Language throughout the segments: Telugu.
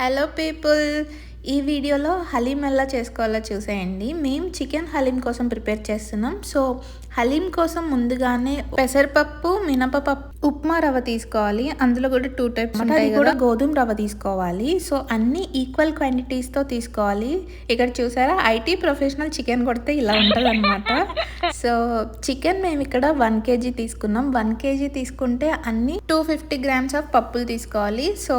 హలో పీపుల్ ఈ వీడియోలో హలీం ఎలా చేసుకోవాలో చూసేయండి. మేము చికెన్ హలీం కోసం ప్రిపేర్ చేస్తున్నాం. సో హలీం కోసం ముందుగానే పెసరపప్పు మినపపప్పు ఉప్మా రవ్వ తీసుకోవాలి. అందులో కూడా టూ టైప్స్ ఉంటాయి కూడా గోధుమ రవ్వ తీసుకోవాలి. సో అన్ని ఈక్వల్ క్వాంటిటీస్తో తీసుకోవాలి. ఇక్కడ చూసారా? ఐటీ ప్రొఫెషనల్ చికెన్ కొడితే ఇలా ఉంటుంది అనమాట సో చికెన్ మేము ఇక్కడ వన్ కేజీ తీసుకున్నాం. వన్ కేజీ తీసుకుంటే అన్ని టూ ఫిఫ్టీ గ్రామ్స్ ఆఫ్ పప్పులు తీసుకోవాలి. So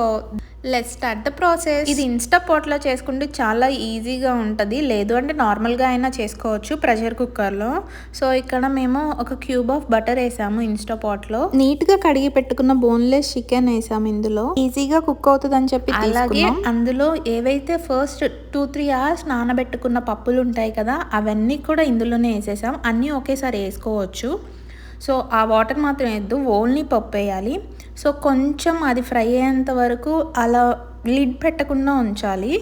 let start the process ఇది ఇన్స్టా పాట్లో చేసుకుంటే చాలా ఈజీగా ఉంటుంది. లేదు అంటే నార్మల్గా అయినా చేసుకోవచ్చు ప్రెషర్ కుక్కర్లో. సో ఇక్కడ మేము ఒక క్యూబ్ ఆఫ్ బటర్ వేసాము ఇన్స్టా పాట్లో. నీట్గా కడిగి పెట్టుకున్న బోన్లెస్ చికెన్ వేసాము ఇందులో. ఈజీగా కుక్ అవుతుంది అని చెప్పి అలాగే అందులో ఏవైతే ఫస్ట్ టూ త్రీ అవర్స్ నానబెట్టుకున్న పప్పులు ఉంటాయి కదా అవన్నీ కూడా ఇందులోనే వేసేసాం. అన్నీ ఒకేసారి వేసుకోవచ్చు. సో ఆ వాటర్ మాత్రం వేయద్దు. ఓన్లీ పప్పు వేయాలి. సో కొంచెం అది ఫ్రై అయ్యేంత వరకు అలా లిడ్ పెట్టకుండా ఉంచాలి.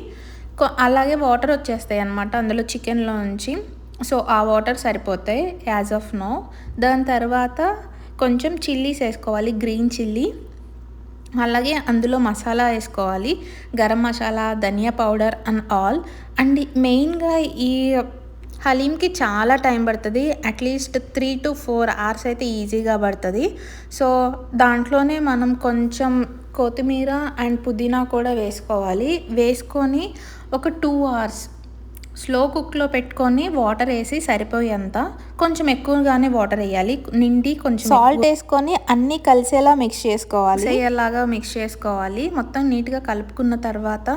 అలాగే వాటర్ వచ్చేస్తాయి అనమాట అందులో చికెన్లో నుంచి. సో ఆ వాటర్ సరిపోతాయి యాజ్ ఆఫ్ నో. దాని తర్వాత కొంచెం చిల్లీస్ వేసుకోవాలి గ్రీన్ చిల్లీ. అలాగే అందులో మసాలా వేసుకోవాలి గరం మసాలా ధనియా పౌడర్ అండ్ ఆల్. అండ్ మెయిన్గా ఈ హలీంకి చాలా టైం పడుతుంది. Atleast three to four hours అయితే ఈజీగా పడుతుంది. సో దాంట్లోనే మనం కొంచెం కొత్తిమీర అండ్ పుదీనా కూడా వేసుకోవాలి. వేసుకొని ఒక టూ అవర్స్ స్లో కుక్లో పెట్టుకొని వాటర్ వేసి సరిపోయేంత కొంచెం ఎక్కువగానే వాటర్ వేయాలి నిండి కొంచెం సాల్ట్ వేసుకొని అన్నీ కలిసేలా మిక్స్ చేసుకోవాలి. అయ్యేలాగా మిక్స్ చేసుకోవాలి. మొత్తం నీట్గా కలుపుకున్న తర్వాత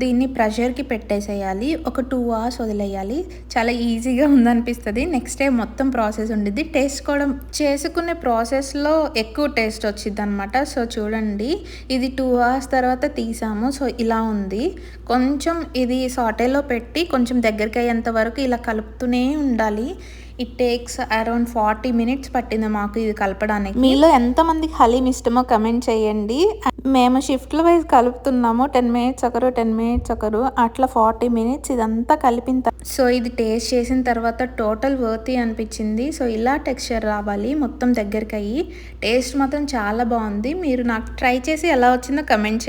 దీన్ని ప్రెషర్కి పెట్టేసేయాలి. ఒక టూ అవర్స్ వదిలేయాలి. చాలా ఈజీగా ఉందనిపిస్తుంది. నెక్స్ట్ డే మొత్తం ప్రాసెస్ ఉండిద్ది. టేస్ట్ కూడా చేసుకునే ప్రాసెస్లో ఎక్కువ టేస్ట్ వచ్చింది అనమాట సో చూడండి ఇది టూ అవర్స్ తర్వాత తీసాము. సో ఇలా ఉంది. కొంచెం ఇది సాటేలో పెట్టి కొంచెం దగ్గరికి అయ్యేంత వరకు ఇలా కలుపుతూనే ఉండాలి. It takes around forty minutes పట్టింది మాకు ఇది కలపడానికి. మీలో ఎంతమందికి హలీం ఇష్టమో కమెంట్ చేయండి. మేము షిఫ్ట్ల వైజ్ కలుపుతున్నాము. టెన్ మినిట్స్ ఒకరు టెన్ మినిట్స్ ఒకరు. అట్లా ఫార్టీ మినిట్స్ ఇదంతా కలిపిన సో ఇది టేస్ట్ చేసిన తర్వాత టోటల్ వర్తీ అనిపించింది. సో ఇలా టెక్స్చర్ రావాలి. మొత్తం దగ్గరికి అయ్యి. టేస్ట్ మాత్రం చాలా బాగుంది. మీరు నాకు ట్రై చేసి ఎలా వచ్చిందో కమెంట్